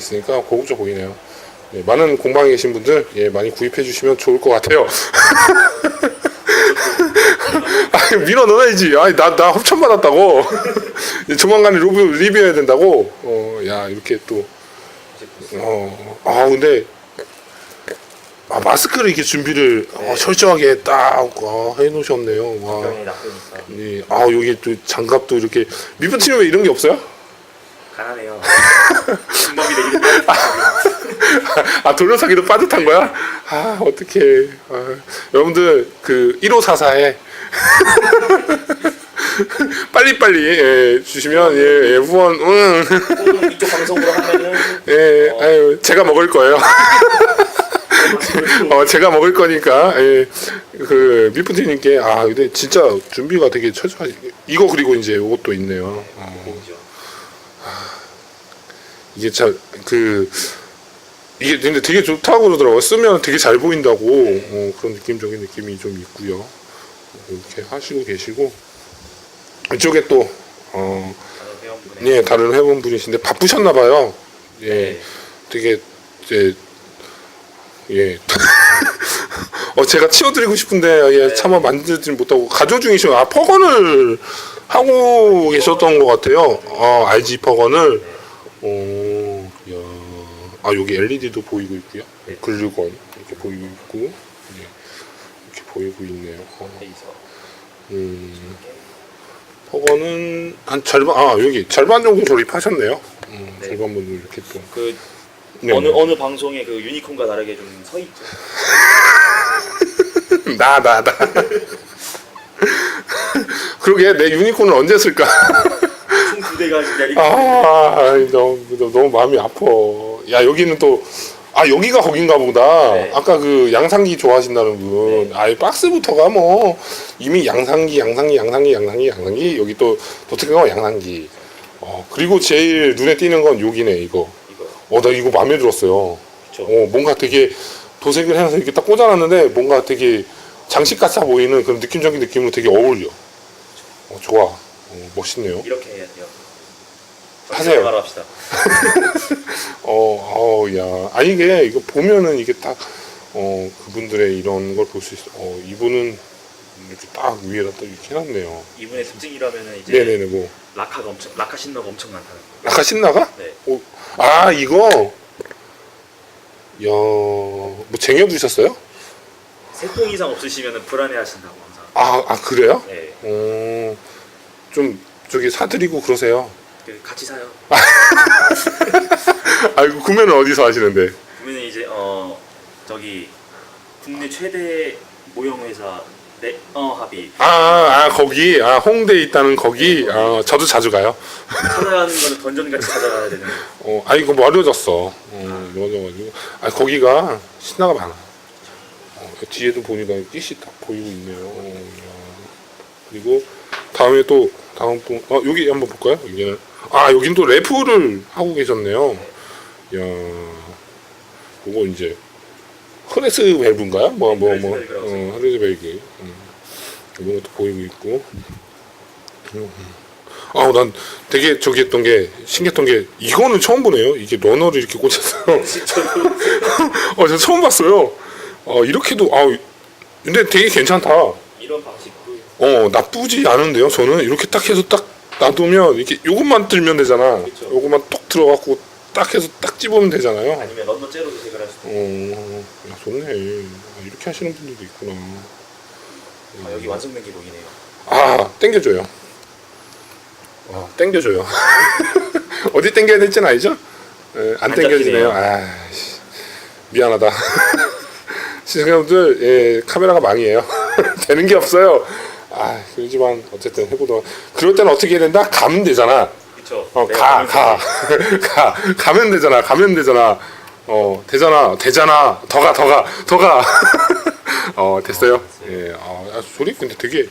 있으니까 고급져 보이네요. 예, 많은 공방에 계신 분들 예, 많이 구입해 주시면 좋을 것 같아요. 아, 밀어 넣어야지. 아니 나 나 협찬 받았다고. 조만간에 리뷰 리뷰해야 된다고. 어, 야 이렇게 또. 어, 아 근데 아 마스크를 이렇게 준비를 어, 철저하게 딱 어, 해놓으셨네요. 와. 예, 아 여기 또 장갑도 이렇게 미분치면 왜 이런 게 없어요? 가난해요. 군범이다 이름 아 돌려사기도 빠듯한 거야? 아 어떡해 아, 여러분들 그 1544에 빨리빨리 예, 주시면 예, 예, 후원 응. 이쪽 방송으로 하면은 예, 아유, 제가 먹을 거예요 어, 제가 먹을 거니까 예, 그 미프티님께 아 근데 진짜 준비가 되게 철저하지 이거 그리고 이제 이것도 있네요 어. 이게 참그 이게 근데 되게 좋다고 그러더라고요. 쓰면 되게 잘 보인다고 어, 그런 느낌적인 느낌이 좀 있고요. 이렇게 하시고 계시고 이쪽에 또 어, 예, 다른 회원분이신데 바쁘셨나 봐요. 예, 네. 되게 이제 예. 어 제가 치워드리고 싶은데 예, 차마 만들지 못하고 가조 중이시고 아 퍼건을 하고 계셨던 것 같아요. 어 RG 퍼건을 어, 야, 아 여기 LED도 보이고 있고요. 네. 글루건 이렇게 보이고 있고 예, 이렇게 보이고 있네요. 어, 음, 퍼건은 한 절반 아 여기 절반 정도 조립하셨네요. 음, 네. 절반 분도 이렇게 또 그 네. 어느 어느 방송에 그 유니콘과 다르게 좀 서 있죠. 나, 나, 나. 그러게, 내 유니콘을 언제 쓸까? 총두 대가 기다리고 아, 아이, 너무, 너무 너무 마음이 아파. 야, 여기는 또, 아, 여기가 거긴가 보다. 네. 아까 그 양상기 좋아하신다는 분. 네. 아이, 박스부터가 뭐, 이미 양상기, 양상기, 양상기, 양상기, 양상기. 여기 또, 도트가 양상기. 어, 그리고 제일 눈에 띄는 건 여기네, 이거. 이거 어, 나 이거 마음에 들었어요. 그쵸. 어, 뭔가 되게 도색을 해서 이렇게 딱 꽂아놨는데 뭔가 되게 장식 같아 보이는 그런 느낌적인 느낌으로 되게 어울려. 어, 좋아. 어, 멋있네요. 이렇게 해야 돼요. 하세요. 바로 합시다. 어, 어, 야. 아, 이게, 이거 보면은 이게 딱, 어, 그분들의 이런 걸 볼 수 있어. 어, 이분은 이렇게 딱 위에다 딱 이렇게 해놨네요. 이분의 특징이라면은 이제 네네네, 뭐. 라카가 엄청 라카 신너가 엄청 많다는 거. 아까 신나가? 네. 어, 아, 이거. 야, 뭐 쟁여두셨어요? 세통 이상 없으시면은 불안해하신다고 항상. 아, 아, 그래요? 네. 어, 좀 저기 사드리고 그러세요. 그 같이 사요. 아이고 구매는 어디서 하시는데? 보면은 이제 어 저기 국내 최대 모형 회사 네어 합의 아, 아 거기 아 홍대에 있다는 거기 아 저도 자주 가요. 찾아가는 거는 던전같이 찾아가야 되는 어, 아 이거 멀어졌어. 어, 멀어져가지고 아 거기가 신나가 많아. 어, 뒤에도 보니까 띠시 딱 보이고 있네요. 어, 야. 그리고 다음에 또 다음 분, 어 여기 한번 볼까요? 여기는 아 여긴 또 래프를 하고 계셨네요. 야, 그거 이제 흐레스 밸브인가요? 뭐 뭐 뭐, 흐레스 밸브라고 어, 흐레스 밸브. 음. 이런 것도 보이고 있고. 음. 아, 난 되게 저기 했던 게 신기했던 게 이거는 처음 보네요. 이게 러너를 이렇게 꽂혔어요. 저도 어, 저 처음 봤어요. 어, 이렇게도 아, 근데 되게 괜찮다. 이런 방식도 어, 나쁘지 않은데요. 저는 이렇게 딱 해서 딱 놔두면 이렇게 요것만 들면 되잖아. 그쵸. 요것만 톡 들어갖고 딱 해서 딱 집으면 되잖아요. 아니면 런너 째로 도색을 할 수도 있고 어, 야, 좋네. 아, 이렇게 하시는 분들도 있구나. 아, 여기 완성된 게 보이네요 아, 땡겨줘요. 어, 땡겨줘요. 어디 땡겨야 될지는 알죠? 예, 안 안 땡겨지네요. 잡히네요. 아, 씨. 미안하다. 시청자분들, 예, 카메라가 망이에요. 되는 게 없어요. 아, 그러지만 어쨌든 해보도록. 그럴 때는 어떻게 해야 된다? 가면 되잖아. 그쵸 어, 가, 가. 가. 가면 되잖아. 가면 되잖아. 어, 되잖아. 되잖아. 더 가, 더 가, 더 가. 어, 됐어요. 예, 어, 아, 소리 근데 되게,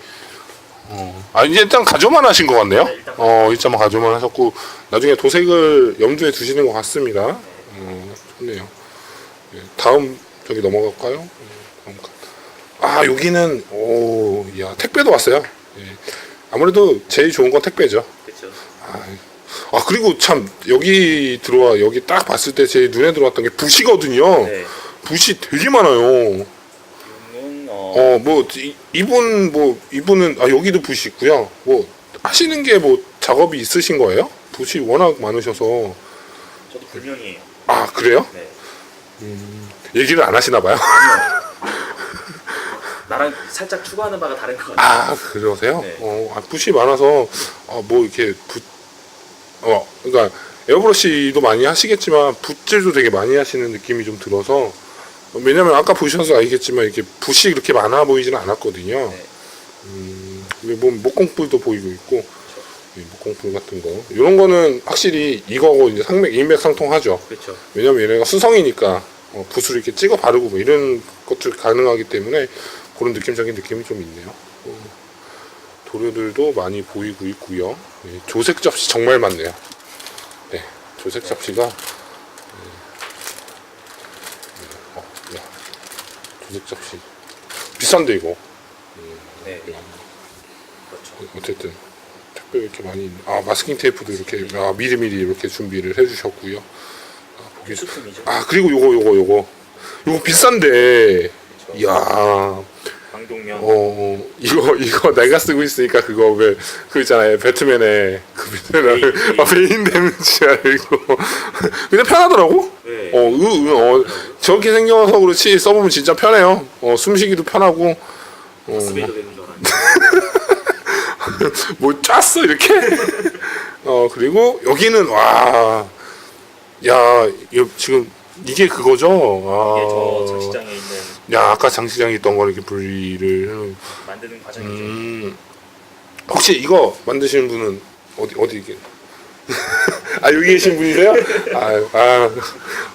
어, 아, 이제 일단 가져만 하신 것 같네요. 네, 어, 일단 가져만 하셨고, 나중에 도색을 염두에 두시는 것 같습니다. 어, 좋네요. 예, 다음, 저기 넘어갈까요? 아, 여기는, 오, 야, 택배도 왔어요. 예. 아무래도 제일 좋은 건 택배죠. 그쵸 아, 아 그리고 참 여기 들어와 여기 딱 봤을 때 제 눈에 들어왔던 게 붓이거든요. 네. 붓이 되게 많아요. 이거는 어, 어뭐 이분 뭐 이분은 아 여기도 붓이 있고요. 뭐 하시는 게 뭐 작업이 있으신 거예요? 붓이 워낙 많으셔서 저도 불명이에요. 아 그래요? 네. 얘기를 안 하시나 봐요. 나랑 살짝 추구하는 바가 다른 것 같아요. 아 그러세요? 네. 어, 아, 붓이 많아서 어, 뭐 이렇게 붓, 어, 그러니까 에어브러시도 많이 하시겠지만 붓질도 되게 많이 하시는 느낌이 좀 들어서 어, 왜냐면 아까 보셔서 알겠지만 이렇게 붓이 그렇게 많아 보이지는 않았거든요. 네. 음, 근데 뭐 목공풀도 보이고 있고 이 목공풀 같은 거 이런 거는 확실히 이거고 이제 상맥 일맥상통하죠. 그렇죠. 왜냐면 얘네가 수성이니까 어, 붓을 이렇게 찍어 바르고 뭐 이런 것들 가능하기 때문에 그런 느낌적인 느낌이 좀 있네요. 어, 도료들도 많이 보이고 있고요. 예, 조색 접시 정말 많네요. 네, 조색 접시가 예, 예, 어, 야, 조색 접시 비싼데 이거 네. 야, 그렇죠. 어쨌든 택배 이렇게 많이 있네. 아 마스킹 테이프도 이렇게 아, 미리미리 이렇게 준비를 해주셨고요. 아, 보기 필수품이죠. 아 그리고 요거 요거 요거 요거 비싼데 그렇죠. 이야 방독면. 어 이거 이거 내가 쓰고 있으니까 그거 왜 그 있잖아요. 배트맨의 그 베인, 베인. 아 베인 데미지 알고 근데 편하더라고? 네. 어, 으, 으, 어 저렇게 생겨서 그렇지 써보면 진짜 편해요. 어 숨쉬기도 편하고. 어, 스베이더 되는 줄 알았는데. 뭐 짰어 이렇게? 어 그리고 여기는 와 야 이거 지금 이게 그거죠 아, 장시장에 있는 야 아까 장시장에 있던 거 이렇게 분리를 만드는 과정이죠. 음, 혹시 이거 만드시는 분은 어디 어디 이게? 아 여기 계신 분이세요? 아, 아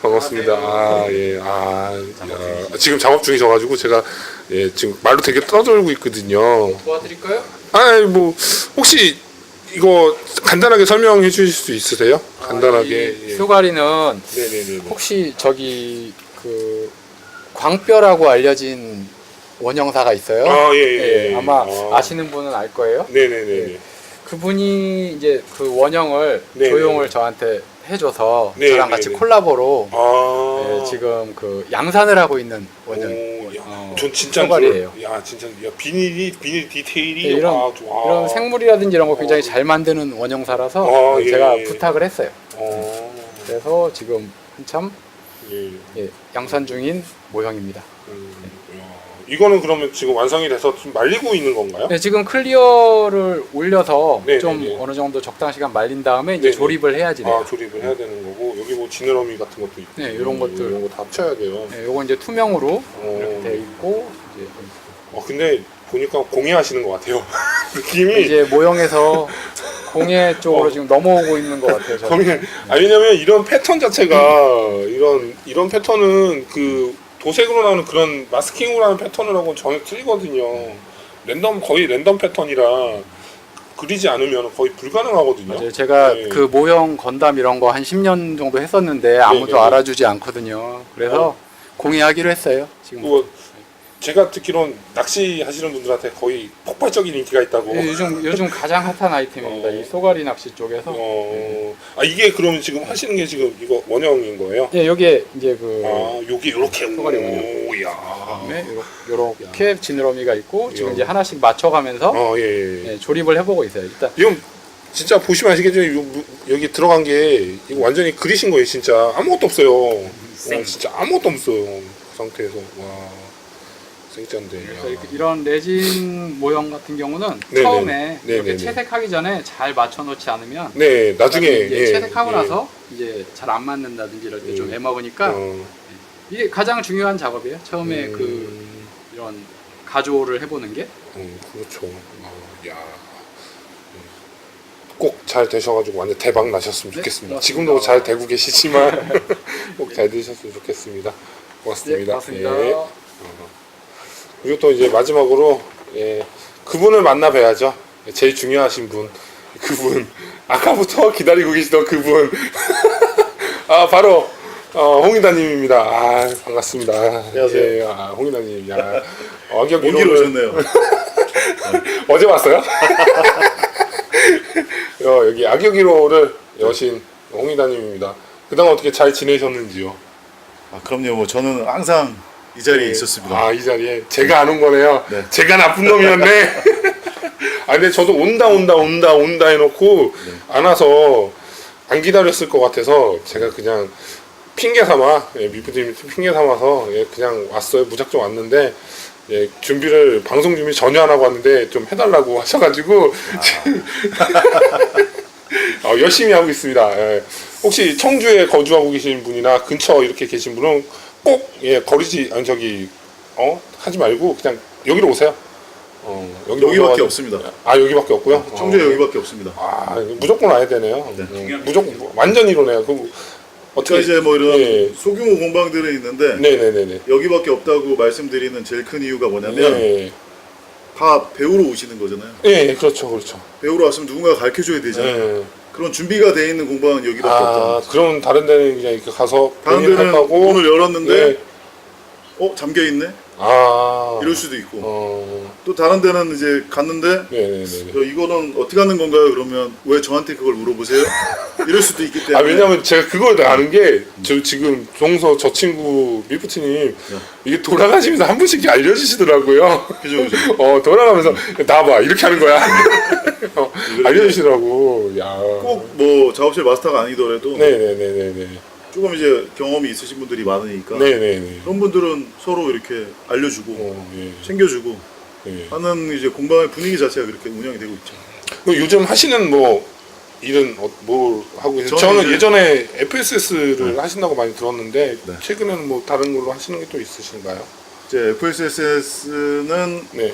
반갑습니다. 아 예, 아 야, 지금 작업 중이셔가지고 제가 예 지금 말로 되게 떠들고 있거든요. 도와드릴까요? 아뭐 혹시 이거 간단하게 설명해 주실 수 있으세요? 간단하게. 이 예. 쏘가리는 네네네. 혹시 저기 그 광뼈라고 알려진 원형사가 있어요. 아, 예, 예, 예. 아마 아. 아시는 분은 알 거예요. 네네 네. 그분이 이제 그 원형을 네, 조용을 네. 저한테 해줘서 네, 저랑 네, 같이 네. 콜라보로 아. 예, 지금 그 양산을 하고 있는 원형. 오, 야, 어, 전 진짜 쏘가리예요. 그- 야, 진짜 야, 비닐이 비닐 디테일이 예, 이런 아, 좋아. 이런 생물이라든지 이런 거 굉장히 잘 만드는 원형사라서 아, 예, 제가 예. 부탁을 했어요. 어. 그래서 지금 한참 예. 예, 양산 중인 모형입니다. 음, 야. 이거는 그러면 지금 완성이 돼서 좀 말리고 있는 건가요? 네, 지금 클리어를 올려서 네, 좀 네, 네. 어느 정도 적당 시간 말린 다음에 이제 네, 네. 조립을 해야지 돼요. 아, 조립을 해야 되는 거고 여기 뭐 지느러미 같은 것도 있고. 네, 이런 것들. 이런 거 다 합쳐야 돼요. 네, 요거 이제 투명으로 어. 이렇게 돼 있고 이제, 어, 근데 보니까 공예하시는 것 같아요. 느낌이 이제 모형에서 공예 쪽으로 어. 지금 넘어오고 있는 것 같아요. 저는. 공예. 아 왜냐면 이런 패턴 자체가 이런 이런 패턴은 그 도색으로 나오는 그런 마스킹으로 하는 패턴이라고는 전혀 틀리거든요. 랜덤 거의 랜덤 패턴이라 그리지 않으면 거의 불가능하고든요. 맞아요. 제가 네. 그 모형 건담 이런 거 한 10년 정도 했었는데 아무도 네, 네. 알아주지 않거든요. 그래서 공예하기로 했어요. 지금 뭐 제가 듣기론 낚시 하시는 분들한테 거의 폭발적인 인기가 있다고. 예, 요즘 요즘 가장 핫한 아이템입니다. 어. 이 쏘가리 낚시 쪽에서. 어, 아 이게 그러면 지금 하시는 게 지금 이거 원형인 거예요? 예, 여기에 이제 그 아, 여기 이렇게 소갈이 오, 야. 다음에 요렇- 요렇게 지느러미가 있고 지금 야. 이제 하나씩 맞춰가면서 어, 예, 예. 예, 조립을 해보고 있어요. 일단 이건 진짜 보시면 아시겠지만 요 무- 여기 들어간 게 이거 완전히 그리신 거예요, 진짜 아무것도 없어요. 생. 와, 진짜 아무것도 없어요. 그 상태에서 와 생짠데. 그래서 야. 이렇게 이런 레진 모형 같은 경우는 네네. 처음에 네네네. 이렇게 채색하기 전에 잘 맞춰놓지 않으면 네, 나중에 이제 예, 채색하고 예. 나서 이제 잘 안 맞는다든지 이럴 때 좀 음. 애먹으니까 어, 이게 가장 중요한 작업이에요. 처음에 그 음, 이런 가조를 해보는 게 음, 그렇죠. 어, 야. 꼭 잘 되셔가지고 완전 대박 나셨으면 네, 좋겠습니다. 고맙습니다. 지금도 잘 되고 계시지만 꼭 잘 되셨으면 좋겠습니다. 네, 고맙습니다. 고맙습니다. 예. 그리고 또 이제 마지막으로 예, 그분을 만나 뵈야죠. 제일 중요하신 분, 그분 아까부터 기다리고 계시던 그분. 아 바로 어, 홍인다님입니다. 아 반갑습니다. 안녕하세요. 예, 아, 홍인다님. 야, 어격 온길 이론을 오셨네요. 어제 왔어요? 어, 여기 악역 1호를 여신 홍희다님입니다. 그동안 어떻게 잘 지내셨는지요? 아, 그럼요. 뭐 저는 항상 이 자리에 네. 있었습니다. 아, 이 자리에 제가 안온 거네요. 네. 제가 나쁜 놈이었네. 아, 근데 저도 온다, 온다, 온다, 온다 해놓고 네. 안 와서 안 기다렸을 것 같아서 제가 그냥 핑계 삼아, 예, 미프님 핑계 삼아서 예, 그냥 왔어요. 무작정 왔는데 예, 준비를 방송 준비 전혀 안 하고 왔는데 좀 해달라고 하셔가지고 어, 열심히 하고 있습니다. 예. 혹시 청주에 거주하고 계신 분이나 근처 이렇게 계신 분은 꼭 예, 거리지 아니 저기 어 하지 말고 그냥 여기로 오세요. 어, 여기로 여기밖에 오셔가지고- 없습니다. 아 여기밖에 없고요. 청주에 어. 여기밖에 없습니다. 아 무조건 와야 되네요. 네. 음, 무조건 완전 이로네요. 그 어떻게 그러니까 이제 뭐 이런 예. 소규모 공방들은 있는데 네네네네. 여기밖에 없다고 말씀드리는 제일 큰 이유가 뭐냐면 네. 다 배우러 오시는 거잖아요. 예, 예, 그렇죠, 그렇죠. 배우러 왔으면 누군가 가르쳐 줘야 되잖아요. 예. 그런 준비가 돼 있는 공방은 여기밖에 아, 없다. 그럼 다른 데는 그냥 이렇게 가서 다른 본인 데는 거고, 문을 열었는데 네. 어 잠겨 있네. 아, 이럴 수도 있고 어, 또 다른 데는 이제 갔는데 네네네. 야, 이거는 어떻게 하는 건가요? 그러면 왜 저한테 그걸 물어보세요? 이럴 수도 있기 때문에 아 왜냐면 제가 그걸 다 아는 게 저 지금 종서 저 친구 미프트님 이게 돌아가시면서 한 분씩 알려주시더라고요. 그죠 그죠. 어 돌아가면서 나봐 이렇게 하는 거야. 어, 알려주시더라고. 야. 꼭 뭐 작업실 마스터가 아니더라도 네네네네네. 조금 이제 경험이 있으신 분들이 많으니까 네네네. 그런 분들은 서로 이렇게 알려주고 어, 예. 챙겨주고 예. 하는 이제 공방의 분위기 자체가 그렇게 운영이 되고 있죠. 그럼 요즘 하시는 뭐 일은 어, 뭘 하고 계세요? 저는 저는 이제- 예전에 FSS를 하신다고 많이 들었는데 네. 최근에는 뭐 다른 걸로 하시는 게 또 있으신가요? 이제 FSS는 네.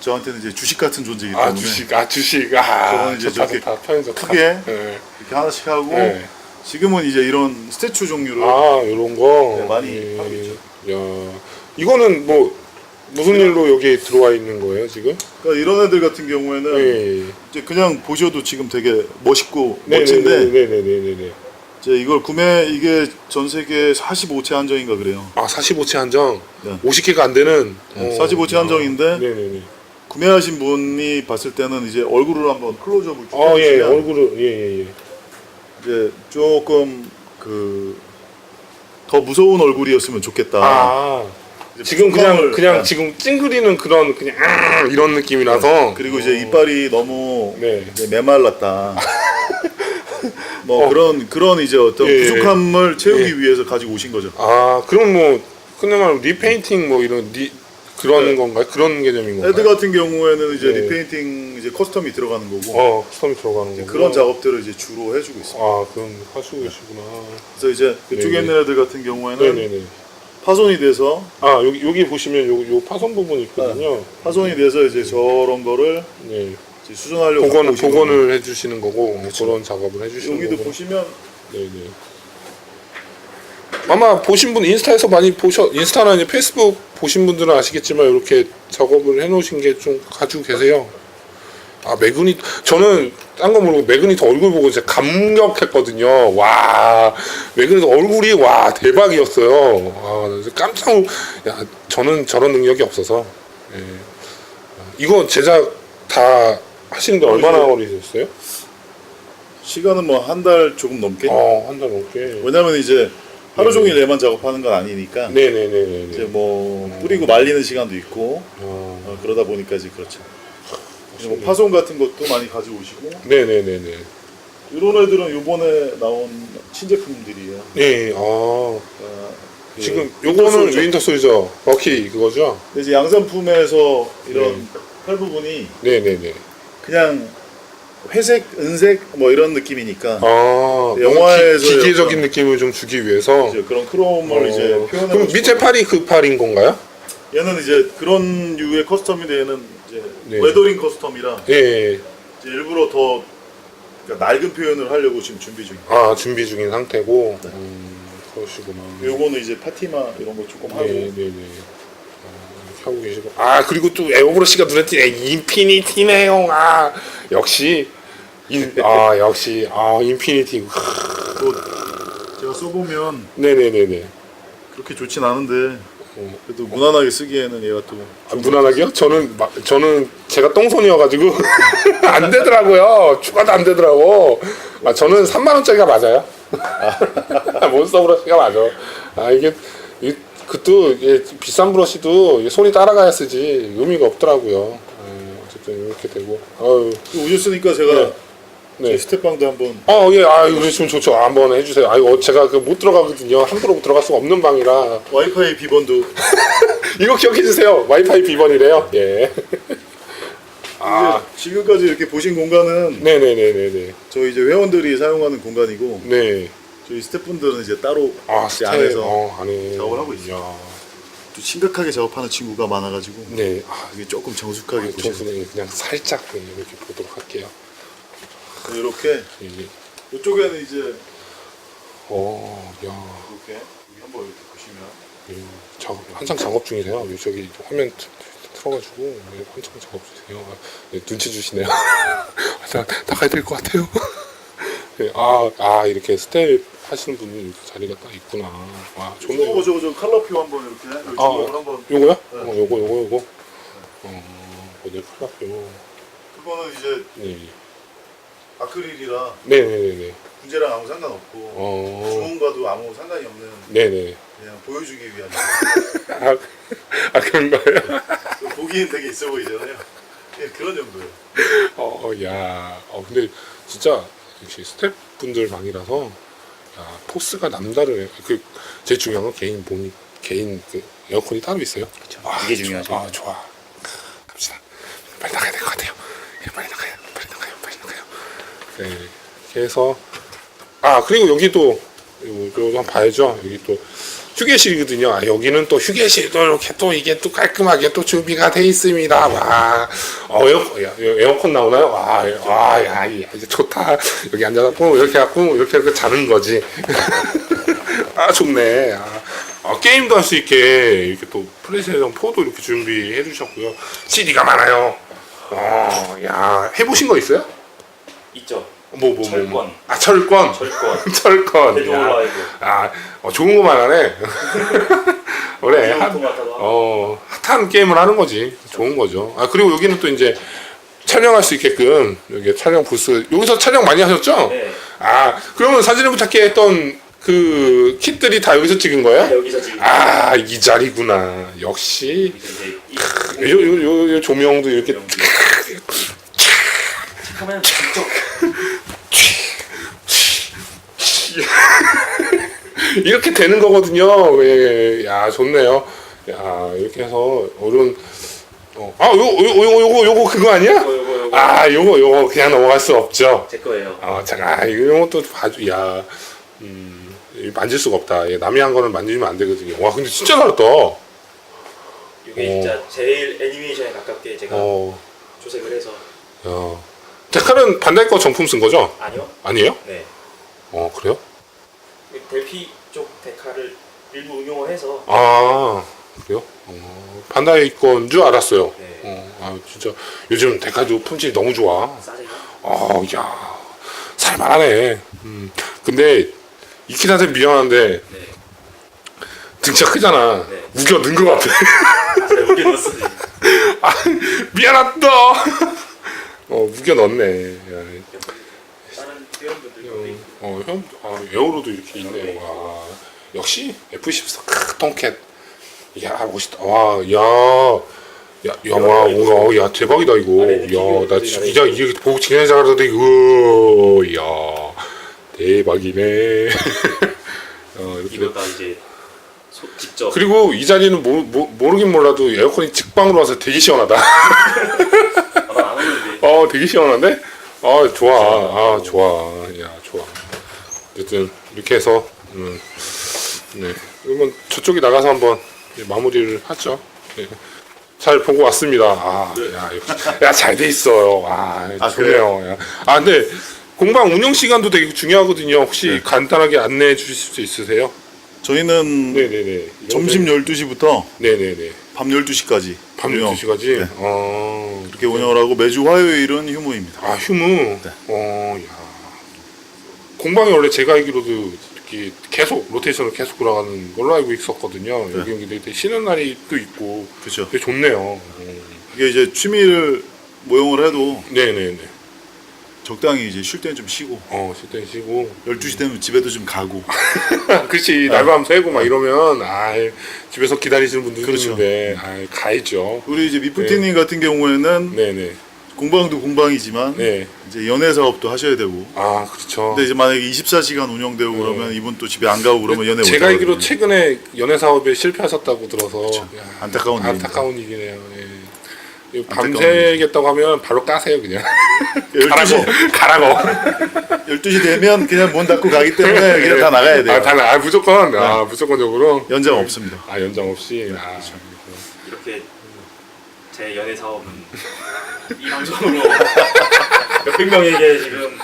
저한테는 이제 주식 같은 존재이기 때문에 아 주식, 아 주식, 아 저는 이제 좋다 저렇게 좋다 표현 좋다. 크게 네. 이렇게 하나씩 하고 네. 지금은 이제 이런 스태츄 종류를 아 이런 거 네, 많이 예. 하고 있죠. 야 이거는 뭐 무슨 일로 여기 들어와 있는 거예요 지금? 그러니까 이런 애들 같은 경우에는 예. 이제 그냥 보셔도 지금 되게 멋있고 네, 멋진데 네네네네네. 이제 이걸 구매 이게 전 세계 45채 한정인가 그래요. 아 45채 한정, 네. 50개가 안 되는. 네, 어. 45채 한정인데 네네네. 구매하신 분이 봤을 때는 이제 얼굴을 한번 클로즈업을 쭉 어, 예, 해주시면 얼굴을, 예, 예, 예. 이제 조금 그 더 무서운 얼굴이었으면 좋겠다. 아, 이제 지금 그냥, 풍광을- 그냥 네. 지금 찡그리는 그런, 그냥, 아, 이런 느낌이라서. 그리고 이제 이빨이 너무 네. 이제 메말랐다. 뭐 어. 그런 그런 이제 어떤 예, 예. 부족함을 채우기 예. 위해서 가지고 오신 거죠. 아, 그럼 뭐, 그냥 말로 리페인팅 뭐 이런, 리, 그런 네. 건가요? 그런 개념인 건가요? 헤드 같은 경우에는 이제 네. 리페인팅 이제 커스텀이 들어가는 거고 어, 스톰이 들어가는 거. 그런 작업들을 이제 주로 해주고 있습니다. 아, 그럼 하시고 계시구나. 그래서 이제 그쪽에 네네. 있는 애들 같은 경우에는 네네네. 파손이 돼서 아, 여기, 여기 보시면 요, 요 파손 부분이 있거든요. 파손이 돼서 이제 저런 거를 네. 이제 수정하려고 복원, 갖고 복원을 해주시는 거고, 그런 작업을 해주시는 거고. 여기도 거고. 보시면 네네. 아마 보신 분 인스타에서 많이 보셔 인스타나 이제 페이스북 보신 분들은 아시겠지만 이렇게 작업을 해놓으신 게 좀 가지고 계세요. 아 매그니 저는 딴 거 모르고 매그니트 얼굴 보고 진짜 감격했거든요. 와 매그니트 얼굴이 와 대박이었어요. 아 깜짝 놀- 야 저는 저런 능력이 없어서 예. 이거 제작 다 하시는데 얼마나 걸리셨어요? 시간은 뭐 한 달 조금 넘게. 어한 달 넘게. 왜냐면 이제 하루 네. 종일 얘만 작업하는 건 아니니까 네네네네. 이제 뭐 뿌리고 말리는 시간도 있고 어, 어, 그러다 보니까 이제 그렇죠. 뭐 파손 같은 것도 많이 가지고 오시고 네네네네. 이런 애들은 요번에 나온 신제품들이에요. 네, 아 어, 그 지금 요거는. 윈터 소리죠. 버키 그거죠? 근데 이제 양산품에서 이런 네. 펄 부분이 네네네. 그냥 회색, 은색 뭐 이런 느낌이니까 아 영화에서 기, 기계적인 느낌을 좀 주기 위해서. 이제 그런 크롬을 어, 이제 표현해 그럼 밑에 팔이 그 팔인 건가요? 얘는 이제 그런 류의 커스텀인데 얘는 이제 네. 웨더링 커스텀이라 예. 이제 일부러 더 그러니까 낡은 표현을 하려고 지금 준비 중이에요. 아 준비 중인 상태고. 네. 음, 그러시구나. 요거는 이제 파티마 이런 거 조금 하고 네 네 네. 아, 하고 계시고. 아 그리고 또 에어브러시가 눈에 띄네. 인피니티네요. 아 역시. 인, 아 역시 아 인피니티. 또 제가 써보면 네네네네. 그렇게 좋진 않은데 어. 그래도 무난하게 쓰기에는 얘가 또 아, 무난하게요? 저는 마, 저는 제가 똥손이어가지고 안 되더라고요. 추가도 안 되더라고. 아 저는 3만 원짜리가 맞아요. 몬스터 브러쉬가 맞아. 아 이게 이 그것도 이게 비싼 브러쉬도 이게 손이 따라가야 쓰지 의미가 없더라고요. 아, 어쨌든 이렇게 되고. 아유 오셨으니까 제가 네. 네. 저희 스텝방도 한번 어, 예, 아, 이거 지금 좋죠. 한번 해주세요. 아, 이거 제가 그 못 들어가거든요. 함부로 들어갈 수가 없는 방이라. 와이파이 비번도 이거 기억해주세요. 와이파이 비번이래요. 예. 아, 이제 지금까지 이렇게 보신 공간은 네네네네네. 저희 이제 회원들이 사용하는 공간이고 네. 저희 스태프분들은 이제 따로 아, 이제 스타일. 안에서 어, 안에. 작업을 하고 있어요. 이야. 또 심각하게 작업하는 친구가 많아가지고 네. 아, 이게 조금 정숙하게 보시면 정수는 그냥 살짝 이렇게 보도록 할게요. 이렇게 예. 이쪽에는 이제 어, 야. 이렇게 여기 한번 이렇게 보시면 예, 작업, 한창 작업 중이세요. 여기 저기 화면 틀어가지고 예, 한창 작업 중이세요. 아, 예, 눈치 주시네요. 나, 나가야 될 것 같아요. 예, 아, 아, 이렇게 스텝 하시는 분이 이렇게 자리가 딱 있구나. 와, 좋네요. 저거 저거 저 칼라표 한번 이렇게 여기 아, 주먹을 한번 요거요? 어, 요거, 요거, 요거. 어, 어디 칼라표. 그거는 이제 네. 아크릴이라 네 네 네네. 문제랑 아무 상관없고 어, 주문과도 아무 상관이 없는 네 네. 그냥 보여주기 위한 아, 아 그런 거예요? 보기엔 되게 있어 보이잖아요. 예, 그런 정도예요. 어, 야, 어, 근데 진짜 역시 스태프분들 방이라서 야, 포스가 남다르네. 그 제일 중요한 건 개인 본인 개인 그 에어컨이 따로 있어요. 그쵸. 아, 이게. 중요하죠. 아, 좋아. 갑시다. 빨리 나가야 될 것 같아요. 예, 빨리 나가요. 빨리 나가요. 빨리 나가요. 네. 그래서 아 그리고 여기도 이거 한번 봐야죠. 여기 또 휴게실이거든요. 아, 여기는 또 휴게실도 이렇게 또 이게 또 깔끔하게 또 준비가 돼 있습니다. 와, 어, 에어, 야, 에어컨 나오나요? 와, 와, 야, 이제 좋다. 여기 앉아갖고 이렇게 갖고 이렇게 이렇게 자는 거지. 아, 좋네. 아, 아, 게임도 할 수 있게 이렇게 또 플레이스테이션 4도 이렇게 준비해 주셨고요. CD가 많아요. 어, 야, 해보신 거 있어요? 있죠. 뭐, 뭐, 뭐, 뭐. 철권. 아, 철권. 철권. 철권. 야. 오라이브. 아, 어, 좋은 거만 하네. 그래, 핫, 오토마타도 하고. 어, 핫한 게임을 하는 거지. 좋은 거죠. 아, 그리고 여기는 또 이제 촬영할 수 있게끔, 여기 촬영 부스, 여기서 촬영 많이 하셨죠? 네. 아, 그러면 사진을 부탁해 했던 그 kit들이 다 여기서 찍은 거예요? 여기서 지금 아, 이 자리구나. 역시. 이제 이 요, 요, 요, 요 조명도 이렇게. 카메라 진짜 이렇게 되는 거거든요. 예, 야, 좋네요. 야, 이렇게 해서 어른 어, 아, 요, 요, 요, 요거, 요거 그거 아니야? 요거 요거 요거 아, 요거, 요거 그냥 넘어갈 수 없죠. 제 거예요. 아, 잠깐, 아, 이거 또 봐주, 야, 음, 만질 수가 없다. 예, 남이 한 거는 만지면 안 되거든요. 와, 근데 진짜 잘했다. 이게 진짜 제일 애니메이션에 가깝게 제가 어, 조색을 해서 야. 데칼은 반다이 거 정품 쓴 거죠? 아니요. 아니에요? 네. 어, 그래요? 델피 쪽 데카를 일부 응용을 해서 아, 그래요? 어, 반다이 거인 줄 알았어요. 네. 어, 아, 진짜 요즘 데칼도 품질이 너무 좋아. 싸제가 어, 야, 살만하네. 음, 근데 이키한테 미안한데 네. 등치가 크잖아. 네. 우겨 넣은 것 같아. 아, 여기 넣었어요. 아, 미안하다. 어, 우겨 넣네. 야, 회원분들도 어, 형, 아, 에어로도 이렇게 있네. 와, 역시 F14 크, 통캣. 야, 멋있다. 와, 야. 야, 야, 와, 와, 야, 대박이다, 이거. 야, 나 진짜 이게 보고 진짜 잘하는데, 이거, 야, 대박이네. 어, 이렇게. 이거 다 이제 소, 직접 그리고 이 자리는 모, 모, 모르긴 몰라도 에어컨이 직방으로 와서 되게 시원하다. 아, 난안 오는데 어, 되게 시원한데? 아, 좋아. 아, 좋아. 어쨌든, 이렇게 해서, 음, 네. 그러면 저쪽에 나가서 한번 마무리를 하죠. 네. 잘 보고 왔습니다. 아, 야, 잘 돼 있어요. 아, 아, 좋네요. 야. 아, 근데 공방 운영 시간도 되게 중요하거든요. 혹시 간단하게 안내해 주실 수 있으세요? 저희는 네네네. 점심 12시부터 네네네. 밤 12시까지 밤 12시까지? 어, 이렇게 운영을 하고 매주 화요일은 휴무입니다. 아 휴무. 어, 야. 공방에 원래 제가 알기로도 이게 계속 로테이션을 계속 돌아가는 걸로 알고 있었거든요. 여기 근데 쉬는 날이 또 있고 그렇죠. 되게 좋네요. 음. 이게 이제 취미를 모형을 해도 네네네. 적당히 이제 쉴 때는 좀 쉬고 어, 쉴땐 쉬고. 12시 되면 집에도 좀 가고 그렇지 날밤 새고 막 이러면 아 집에서 기다리시는 분들 그렇죠. 있는데 아 가야죠. 우리 이제 미프티님 같은 경우에는 네네. 공방도 공방이지만 네. 이제 연애 사업도 하셔야 되고 아 그렇죠. 근데 이제 만약에 24시간 운영되고 그러면 이분 또 집에 안 가고 그러면 연애 못 제가 알기로 하거든요. 최근에 연애 사업에 실패하셨다고 들어서 야, 안타까운 안타까운 일이네요. 예. 이거 안타까운 밤새겠다고 하면 바로 까세요 그냥 12시, 가라고 가라고 12시 되면 그냥 문 닫고 가기 때문에 그냥 다 나가야 돼요. 아, 다 나, 아 무조건 아 무조건적으로 연장 없습니다. 아 연장 없이 아, 이렇게 제 연애 사업은 이 방송으로 몇백 명에게 지금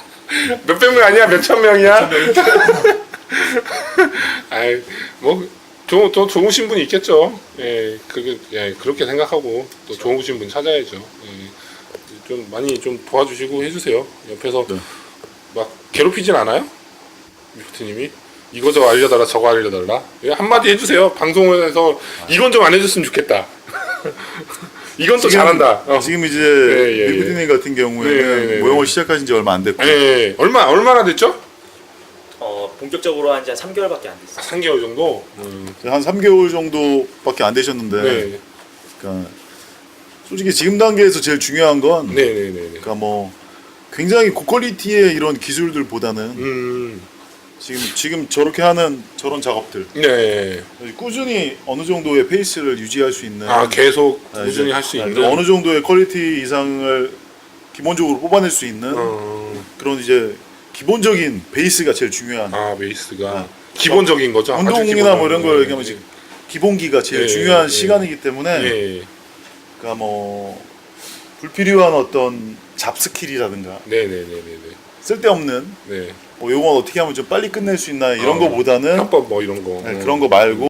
몇백 명 아니야? 몇천 명이야? 아이 뭐더 더 좋으신 분이 있겠죠. 예 그게 예 그렇게 생각하고 또 좋으신 분 찾아야죠. 예. 좀 많이 좀 도와주시고 해주세요. 옆에서 네. 막 괴롭히진 않아요? 미프트님이? 이거 저거 알려달라 저거 알려달라. 예, 한마디 해주세요. 방송에서 이건 좀 안 해줬으면 좋겠다 이건 또 잘한다 어. 지금 이제 예, 예, 미프티님 같은 경우에는 네, 네, 네, 모형을 시작하신 지 얼마 안 됐고 예, 예. 얼마 얼마나 됐죠? 어, 본격적으로 한지 한 3개월밖에 안 됐어요. 3개월 정도. 음. 한 3개월 정도밖에 안 되셨는데 네. 그러니까 솔직히 지금 단계에서 제일 중요한 건 네, 네, 네, 네. 그러니까 뭐 굉장히 고퀄리티의 이런 기술들보다는 음. 지금 지금 저렇게 하는 저런 작업들 네. 꾸준히 어느 정도의 페이스를 유지할 수 있는 아, 계속 아, 꾸준히 이제 할수 아, 있는 어느 정도의 퀄리티 이상을 기본적으로 뽑아낼 수 있는 어. 그런 이제 기본적인 베이스가 제일 중요한 아, 베이스가 기본적인 거죠. 아주 운동이나 뭐 이런 걸 얘기하면 지금 기본기가 제일 예, 중요한 예. 시간이기 때문에 예. 그러니까 뭐 불필요한 어떤 잡스킬이라든가 네, 네, 네, 네, 네. 쓸데없는 네. 뭐 요건 어떻게 하면 좀 빨리 끝낼 수 있나 이런 어, 거보다는 편법 뭐 이런 거. 네, 그런 거 말고